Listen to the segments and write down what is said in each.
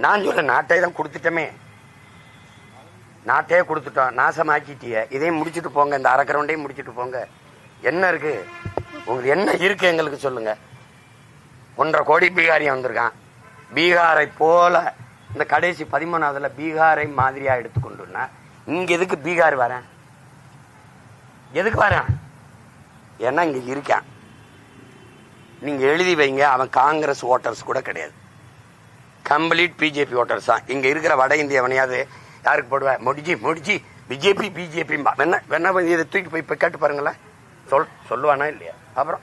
நான் சொல்ல நாட்டை தான் கொடுத்துட்டோமே. நாட்டையே கொடுத்துட்டோம். நாசமாக்கிட்டிய. இதையும் முடிச்சுட்டு போங்க. இந்த அரக்கரவுண்டையும் முடிச்சுட்டு போங்க. என்ன இருக்கு? உங்களுக்கு என்ன இருக்கு எங்களுக்கு சொல்லுங்க. ஒன்றரை கோடி பீகாரியம் வந்திருக்கான். பீகாரை போல இந்த கடைசி பதிமூணாவதுல பீகாரை மாதிரியா எடுத்துக்கொண்டுனா இங்க எதுக்கு பீகார் வரேன்? எதுக்கு வரேன்? ஏன்னா இங்க இருக்கான். நீங்க எழுதி வைங்க. அவன் காங்கிரஸ் ஓட்டர்ஸ் கூட கிடையாது. கம்ப்ளீட் பிஜேபி ஓட்டர்ஸ் தான். இங்க இருக்கிற வட இந்தியவனையாவது யாருக்கு போடுவேன் முடிஜி முடிஜி பிஜேபி பிஜேபி வேணா வேணா இதை தூக்கி போய் கேட்டு பாருங்களேன். சொல் சொல்லுவானா இல்லையா? அப்புறம்?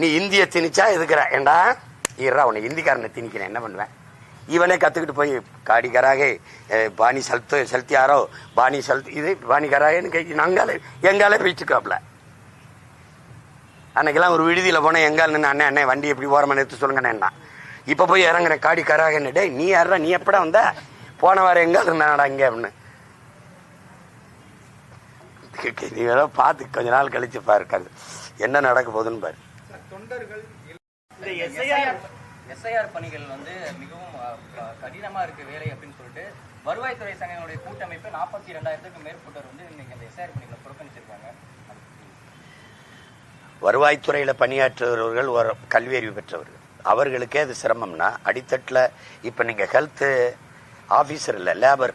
நீ இந்திய திணிச்சா எதுக்குற? ஏண்டா? ஈரா உன்னை இந்திக்காரனை திணிக்கிறேன். என்ன பண்ணுவேன் இவனே கத்துக்கிட்டு போய் காடி பாணி செலுத்து செலுத்தியாரோ பாணி செலுத்து இது பாணிக்காராகன்னு கராகேன்னு கை எங்காலே பேச்சுக்காப்ல அன்னைக்கெல்லாம் ஒரு விடுதியில் போனேன் எங்கால் நின்று அண்ணே அண்ணே வண்டி எப்படி ஓரமா நிறுத்து சொல்லுங்கண்ணா இப்ப போய் இறங்குறேன் காடி கராகன்னு டேய் நீ யாரா நீ எப்படா வந்த? போன வாரம் எங்கால் இருந்தாடா இங்க அப்படின்னு. நீ வேற பார்த்து கொஞ்ச நாள் கழிச்சு பாரு கரு. என்ன நடக்க போகுதுன்னு பாரு. எஸ்ஐஆர் பணிகள் வந்து மிகவும் கடினமா இருக்கு வேலை அப்படின்னு சொல்லிட்டு வருவாய்த்துறை சங்கங்களுடைய கூட்டமைப்பு நாற்பத்தி ரெண்டாயிரத்துக்கும் மேற்பட்டோர் வந்து இன்னைக்கு அந்த எஸ்ஐஆர் பணிகளை புறக்கணிச்சிருக்காங்க. வருவாய்த்துறையில பணியாற்றுபவர்கள் ஒரு கல்வி அறிவு பெற்றவர்கள். அவர்களுக்கே அது சிரமம்னா அடித்தட்டில் இப்போ நீங்கள் ஹெல்த்து ஆஃபீஸர் இல்லை லேபர்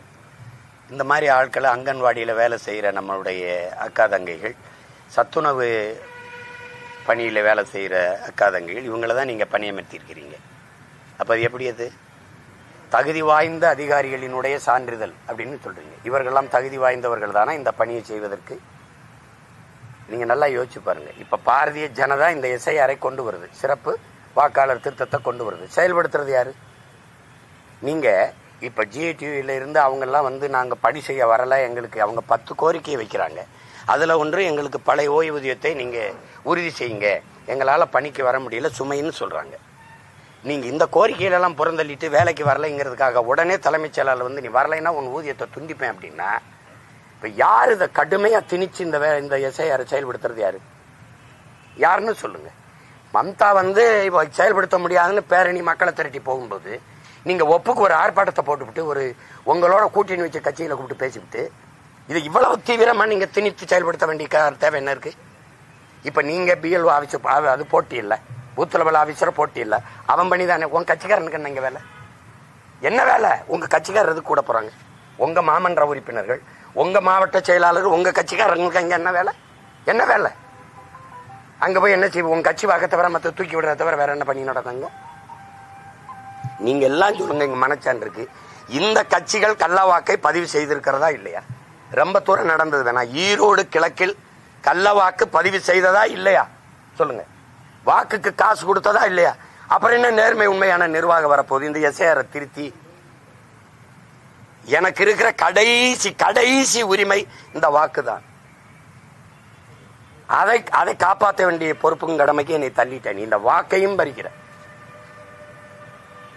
இந்த மாதிரி ஆட்களை அங்கன்வாடியில் வேலை செய்கிற நம்மளுடைய அக்கா தங்கைகள் சத்துணவு பணியில் வேலை செய்கிற அக்கா தங்கைகள் இவங்கள தான் நீங்கள் பணியமர்த்தியிருக்கிறீங்க. அப்போ அது எப்படி அது? தகுதி வாய்ந்த அதிகாரிகளினுடைய சான்றிதழ் அப்படின்னு சொல்கிறீங்க இவர்களெல்லாம் தகுதி வாய்ந்தவர்கள் தானே இந்த பணியை செய்வதற்கு? நீங்கள் நல்லா யோசிச்சு பாருங்கள் இப்போ பாரதிய ஜனதா இந்த எஸ்ஐஆரை கொண்டு வருது. சிறப்பு? வாக்காளர் திருத்தத்தை கொண்டு வருது. செயல்படுத்துறது யாரு? நீங்க. இப்ப ஜிஏடிவில இருந்து அவங்க எல்லாம் வந்து நாங்க பணி செய்ய வரல எங்களுக்கு அவங்க பத்து கோரிக்கையை வைக்கிறாங்க. அதுல ஒன்று எங்களுக்கு பழைய ஓய்வூதியத்தை நீங்க உறுதி செய்யுங்க. எங்களால பணிக்கு வர முடியல சுமைன்னு சொல்றாங்க. நீங்க இந்த கோரிக்கையிலலாம் புறந்தள்ளிட்டு வேலைக்கு வரலைங்கிறதுக்காக உடனே தலைமைச் செயலாளர் வந்து நீ வரலைன்னா உன் ஊதியத்தை துண்டிப்பேன் அப்படின்னா இப்ப யார் இதை கடுமையா திணிச்சு இந்த வே- இந்த எஸ்ஐஆர் செயல்படுத்துறது யாரு? யாருன்னு சொல்லுங்க. மம்தா வந்து இப்போ செயல்படுத்த முடியாதுன்னு பேரணி மக்களை திரட்டி போகும்போது நீங்க ஒப்புக்கு ஒரு ஆர்ப்பாட்டத்தை போட்டுவிட்டு ஒரு உங்களோட கூட்டணி வச்ச கட்சியில கூப்பிட்டு பேசிவிட்டு இது இவ்வளவு தீவிரமா நீங்க திணித்து செயல்படுத்த வேண்டிய தேவை என்ன இருக்கு? இப்ப நீங்க பிஎல்ஓ ஆஃபீஸர் அது போட்டி இல்லை. பூத் லெவல் ஆஃபீஸரை போட்டி இல்லை. அவன் பண்ணி தானே உங்க கட்சிக்காரனுக்கு என்ன வேலை? என்ன வேலை? உங்க கட்சிக்காரர் எதுக்கு கூட போறாங்க? உங்க மாமன்ற உறுப்பினர்கள் உங்க மாவட்ட செயலாளர் உங்க கட்சிக்காரங்களுக்கு அங்க என்ன வேலை? என்ன வேலை? அங்க போய் என்ன செய்வோம் உங்க கட்சி வாக்க தவிர மத்த தூக்கி விடுறத தவிர வேற என்ன பண்ணி நடந்தாங்க நீங்க எல்லாம் சொல்லுங்க இங்க மனச்சான் இருக்கு. இந்த கட்சிகள் கள்ளவாக்கை பதிவு செய்திருக்கிறதா இல்லையா? ரொம்ப தூரம் நடந்தது வேணா. ஈரோடு கிழக்கில் கள்ளவாக்கு பதிவு செய்ததா இல்லையா? சொல்லுங்க. வாக்குக்கு காசு கொடுத்ததா இல்லையா? அப்புறம் என்ன நேர்மை உண்மையான நிர்வாகம் வரப்போகுது? இந்த எஸ்ஐஆர் திருத்தி. எனக்கு இருக்கிற கடைசி கடைசி உரிமை இந்த வாக்கு தான் அதை அதை காப்பாற்ற வேண்டிய பொறுப்பும் கடமைக்கு நீ தள்ளிட்ட. நீ இந்த வாக்கையும் பறிக்கிற.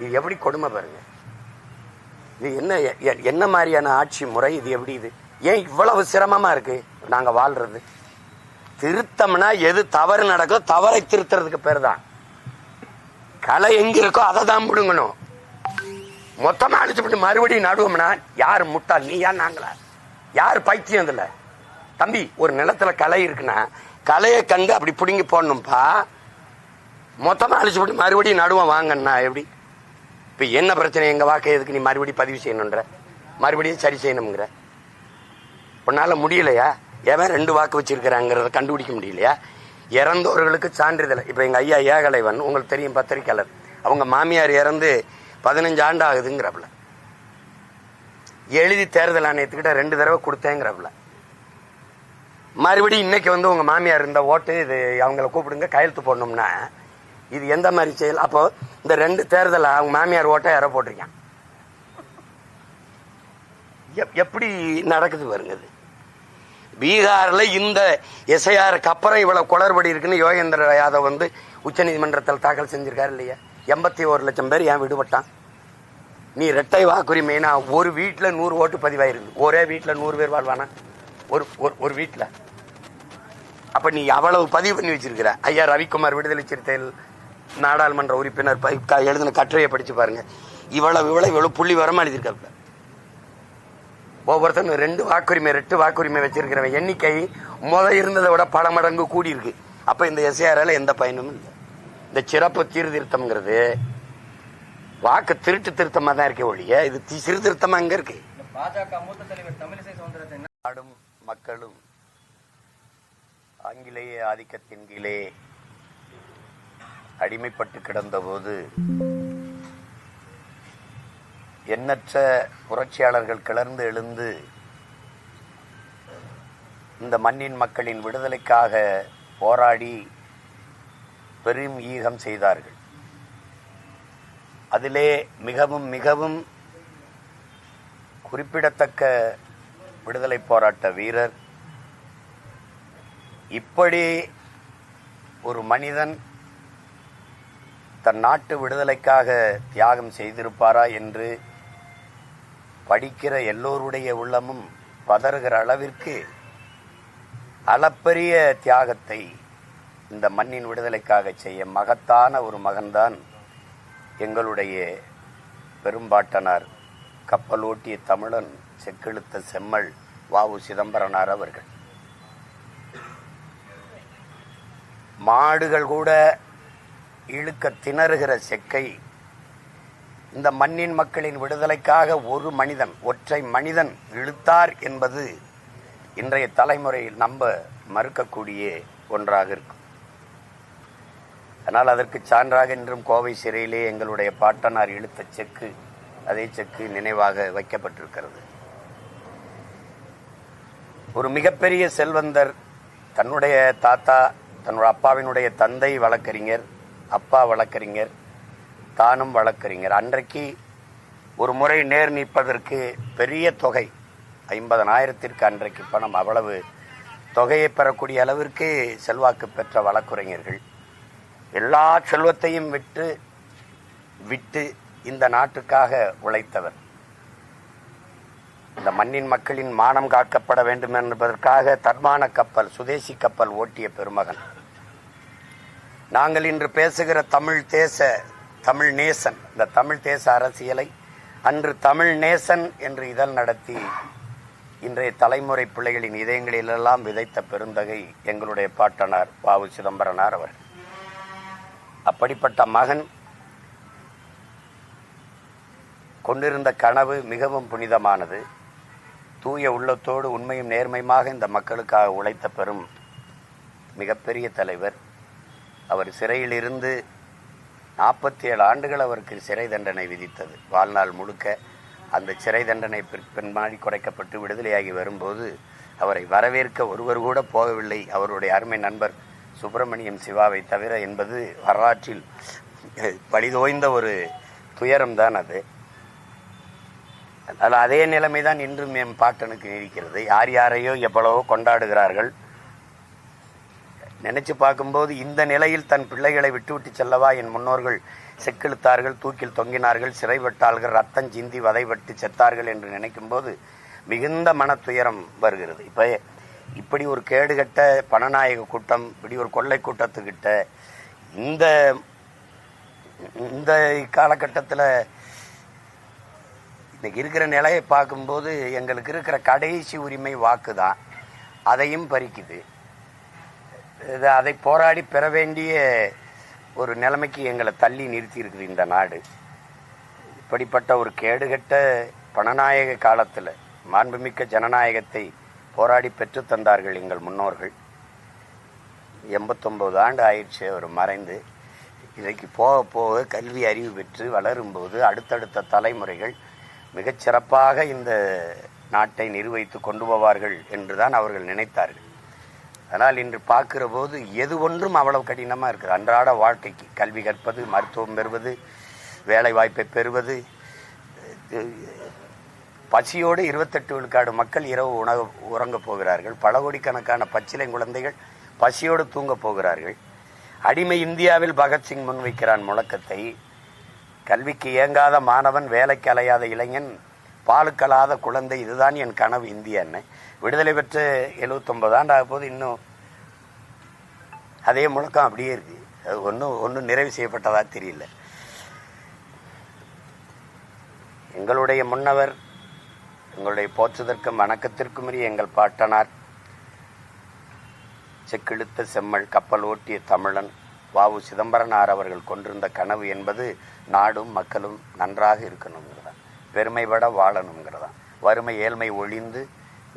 இது எப்படி கொடுமை பாருங்க. இது என்ன எ- என்ன மாதிரியான ஆட்சி முறை இது எப்படி இது? ஏன் இவ்வளவு சிரமமா இருக்கு? நாங்க வாழ்றது. திருத்தம்னா எது தவறு நடக்கோ தவறை திருத்துறதுக்கு பேர் தான் கலை எங்க இருக்கோ அதை தான் பிடுங்கணும் மொத்தமா அழிச்சு மறுபடியும் நடுவோம்னா யார் முட்டாள்? நீயா நாங்களா? யார் பைத்தியம் இதுல? தம்பி ஒரு நிலத்துல களை இருக்குன்னா கலையை கண்டு அப்படி பிடுங்கி போடணும்ப்பா மொத்தமா அழிச்சுட்டு மறுபடியும் நடுவோம் வாங்கண்ணா எப்படி? இப்ப என்ன பிரச்சனை? எங்க வாக்கை எதுக்கு நீ மறுபடியும் பதிவு செய்யணுன்ற? மறுபடியும் சரி செய்யணுங்கிற உன்னால முடியலையா? ஏன் ரெண்டு வாக்கு வச்சிருக்கிறாங்கிறத கண்டுபிடிக்க முடியலையா? இறந்தவர்களுக்கு சான்றிதழ். இப்ப எங்க ஐயா ஏகலைவன் உங்களுக்கு தெரியும் பத்திரிக்கையாளர். அவங்க மாமியார் இறந்து பதினஞ்சு ஆண்டு ஆகுதுங்கிறப்பல எழுதி தேர்தல் ஆணையத்துக்கிட்ட ரெண்டு தடவை கொடுத்தேங்கிறப்பல மறுபடியும் இன்னைக்கு வந்து உங்க மாமியார் இந்த ஓட்டு இது அவங்கள கூப்பிடுங்க கையெழுத்து போடணும்னா இது எந்த மாதிரி செயல்? அப்போ இந்த ரெண்டு தேர்தல் அவங்க மாமியார் ஓட்டை யாரோ போட்டிருக்கான் எப்- எப்படி நடக்குது பாருங்க இது. பீகார்ல இந்த எஸ்ஐஆருக்கு அப்புறம் இவ்வளவு குளறுபடி இருக்குன்னு யோகேந்திர யாதவ் வந்து உச்சநீதிமன்றத்தில் தாக்கல் செஞ்சிருக்காரு இல்லையா? எண்பத்தி ஒரு லட்சம் பேர் ஏன் விடுபட்டான்? நீ இரட்டை வாக்குரிமைனா ஒரு வீட்டில் நூறு ஓட்டு பதிவாயிருக்கு. ஒரே வீட்டில் நூறு பேர் வாழ்வானா? ஒரு ஒரு- ஒரு அப்ப நீ அவ்வளவு பதிவு பண்ணி வச்சிருக்கிற. ஐயா ரவிக்குமார் விடுதலை சிறுத்தைகள் நாடாளுமன்ற உறுப்பினர் எழுதின கட்டுரையை படிச்சு பாருங்க. இவ்வளவு இவ்வளவு இவ்வளவு புள்ளி வரமா எழுதியிருக்காப்ல ஒவ்வொருத்தனும் ரெண்டு வாக்குரிமை ரெட்டு வாக்குரிமை வச்சிருக்கிறவன் எண்ணிக்கை முத இருந்ததை விட பல மடங்கு கூடி இருக்கு அப்ப இந்த எஸ்ஏஆர்ல எந்த பயனும் இல்லை. இந்த சிறப்பு சீர்திருத்தம்ங்கிறது வாக்கு திருட்டு திருத்தமா தான் இருக்கே ஒழிய இது சீர்திருத்தமா அங்க இருக்கு. பாஜக மூத்த தலைவர் தமிழிசை நாடும் மக்களும் ஆங்கிலேய ஆதிக்கத்தின் கீழே அடிமைப்பட்டு கிடந்தபோது எண்ணற்ற புரட்சியாளர்கள் கிளர்ந்து எழுந்து இந்த மண்ணின் மக்களின் விடுதலைக்காக போராடி பெரும் ஈகம் செய்தார்கள். அதிலே மிகவும் மிகவும் குறிப்பிடத்தக்க விடுதலை போராட்ட வீரர் இப்படி ஒரு மனிதன் தன் நாட்டு விடுதலைக்காக தியாகம் செய்திருப்பாரா என்று படிக்கிற எல்லோருடைய உள்ளமும் பதறுகிற அளவிற்கு அளப்பரிய தியாகத்தை இந்த மண்ணின் விடுதலைக்காக செய்ய மகத்தான ஒரு மகன்தான் எங்களுடைய பெரும்பாட்டனார் கப்பலோட்டிய தமிழன் செக்கெழுத்த செம்மல் வாவு சிதம்பரனார் அவர்கள். மாடுகள் கூட இழுக்க திணறுகிற செக்கை இந்த மண்ணின் மக்களின் விடுதலைக்காக ஒரு மனிதன் ஒற்றை மனிதன் இழுத்தார் என்பது இன்றைய தலைமுறையில் நம்ப மறுக்கக்கூடிய ஒன்றாக இருக்கும். ஆனால் அதற்கு சான்றாக இன்றும் கோவை சிறையிலே எங்களுடைய பாட்டனார் இழுத்த செக்கு அதே செக்கு நினைவாக வைக்கப்பட்டிருக்கிறது. ஒரு மிகப்பெரிய செல்வந்தர் தன்னுடைய தாத்தா தன்னோட அப்பாவினுடைய தந்தை வழக்கறிஞர் அப்பா வழக்கறிஞர் தானும் வழக்கறிஞர். அன்றைக்கு ஒரு முறை நேர் நிற்பதற்கு பெரிய தொகை ஐம்பதனாயிரத்திற்கு அன்றைக்கு பணம். அவ்வளவு தொகையை பெறக்கூடிய அளவிற்கு செல்வாக்கு பெற்ற வழக்குரைஞர்கள் எல்லா செல்வத்தையும் விட்டு விட்டு இந்த நாட்டுக்காக உழைத்தவர். இந்த மண்ணின் மக்களின் மானம் காக்கப்பட வேண்டும் என்பதற்காக தர்மான கப்பல் சுதேசி கப்பல் ஓட்டிய பெருமகன். நாங்கள் இன்று பேசுகிற தமிழ் தேச தமிழ் நேசன் இந்த தமிழ் தேச அரசியலை அன்று தமிழ் நேசன் என்று இதழ் நடத்தி இன்றைய தலைமுறை பிள்ளைகளின் இதயங்களிலெல்லாம் விதைத்த பெருந்தகை எங்களுடைய பாட்டனார் பாவு சிதம்பரனார் அவர். அப்படிப்பட்ட மகன் கொண்டிருந்த கனவு மிகவும் புனிதமானது. தூய உள்ளத்தோடு உண்மையும் நேர்மையுமாக இந்த மக்களுக்காக உழைத்த பெரும் மிகப்பெரிய தலைவர். அவர் சிறையில் இருந்து நாற்பத்தி ஏழு ஆண்டுகள் அவருக்கு சிறை தண்டனை விதித்தது. வாழ்நாள் முழுக்க அந்த சிறை தண்டனை பின்மாடி குறைக்கப்பட்டு விடுதலையாகி வரும்போது அவரை வரவேற்க ஒருவர் கூட போகவில்லை. அவருடைய அருமை நண்பர் சுப்பிரமணியம் சிவாவை தவிர என்பது வரலாற்றில் பழிதோய்ந்த ஒரு துயரம்தான் அது. அதனால் அதே நிலைமைதான் இன்றும் என் பாட்டனுக்கு இருக்கிறது. யார் யாரையோ எவ்வளவோ கொண்டாடுகிறார்கள். நினைச்சு பார்க்கும்போது இந்த நிலையில் தன் பிள்ளைகளை விட்டுவிட்டு செல்லவா? என் முன்னோர்கள் செக்கிழுத்தார்கள் தூக்கில் தொங்கினார்கள் சிறைப்பட்டார்கள் ரத்தம் சிந்தி வதைபட்டு செத்தார்கள் என்று நினைக்கும்போது மிகுந்த மன துயரம் வருகிறது. இப்போ இப்படி ஒரு கேடுகட்ட பணநாயக கூட்டம் இப்படி ஒரு கொள்ளை கூட்டத்துக்கிட்ட இந்த இந்த காலகட்டத்தில் இன்னைக்கு இருக்கிற நிலையை பார்க்கும்போது எங்களுக்கு இருக்கிற கடைசி உரிமை வாக்கு தான் அதையும் பறிக்குது. இது அதை போராடி பெற வேண்டிய ஒரு நிலைமைக்கு எங்களை தள்ளி நிறுத்தி இருக்குது இந்த நாடு. இப்படிப்பட்ட ஒரு கேடுகட்ட பணநாயக காலத்தில் மாண்புமிக்க ஜனநாயகத்தை போராடி பெற்றுத் தந்தார்கள் எங்கள் முன்னோர்கள். எண்பத்தொம்பது ஆண்டு ஆயிடுச்சு அவர் மறைந்து. இன்றைக்கு போக போக கல்வி அறிவு பெற்று வளரும்போது அடுத்தடுத்த தலைமுறைகள் மிகச் சிறப்பாக இந்த நாட்டை நிர்வகித்து கொண்டு போவார்கள் என்றுதான் அவர்கள் நினைத்தார்கள். ஆனால் இன்று பார்க்கிற போது எது ஒன்றும் அவ்வளவு கடினமாக இருக்குது. அன்றாட வாழ்க்கைக்கு கல்வி கற்பது மருத்துவம் பெறுவது வேலை வாய்ப்பை பெறுவது பசியோடு இருபத்தெட்டு விழுக்காடு மக்கள் இரவு உணவு உறங்கப் போகிறார்கள். பல கோடிக்கணக்கான பச்சிலை குழந்தைகள் பசியோடு தூங்கப் போகிறார்கள். அடிமை இந்தியாவில் பகத்சிங் முன்வைக்கிறான் முழக்கத்தை கல்விக்கு இயங்காத மாணவன் வேலைக்கு அலையாத இளைஞன் பாலுக்கலாத குழந்தை இதுதான் என் கனவு இந்தியான்னு விடுதலை பெற்று எழுபத்தொன்பது ஆண்டு ஆக போது இன்னும் அதே முழக்கம் அப்படியே இருக்கு. அது ஒன்றும் ஒன்றும் நிறைவு செய்யப்பட்டதாக தெரியல. எங்களுடைய முன்னவர் எங்களுடைய போற்றுதற்கும் வணக்கத்திற்கும் உரிய எங்கள் பாட்டனார் செக்கிழுத்த செம்மல் கப்பல் ஓட்டிய தமிழன் வாவு சிதம்பரனார் அவர்கள் கொண்டிருந்த கனவு என்பது நாடும் மக்களும் நன்றாக இருக்கணுங்கிறதான் பெருமைபட வாழணுங்கிறதான் வறுமை ஏழ்மை ஒழிந்து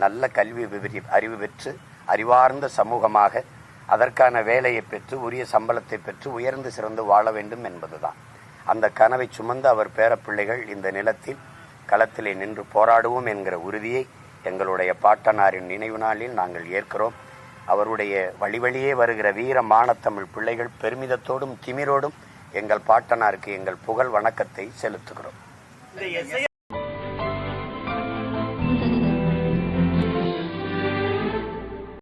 நல்ல கல்வி விவரி அறிவு பெற்று அறிவார்ந்த சமூகமாக அதற்கான வேலையை பெற்று உரிய சம்பளத்தை பெற்று உயர்ந்து சிறந்து வாழ வேண்டும் என்பதுதான். அந்த கனவை சுமந்து அவர் பேரப்பிள்ளைகள் இந்த நிலத்தில் களத்திலே நின்று போராடுவோம் என்கிற உறுதியை எங்களுடைய பாட்டனாரின் நினைவு நாளில் நாங்கள் ஏற்கிறோம். அவருடைய வழிவழியே வருகிற வீர மானத்தமிழ் பிள்ளைகள் பெருமிதத்தோடும் திமிரோடும் எங்கள் பாட்டனாருக்கு எங்கள் புகழ் வணக்கத்தை செலுத்துகிறோம்.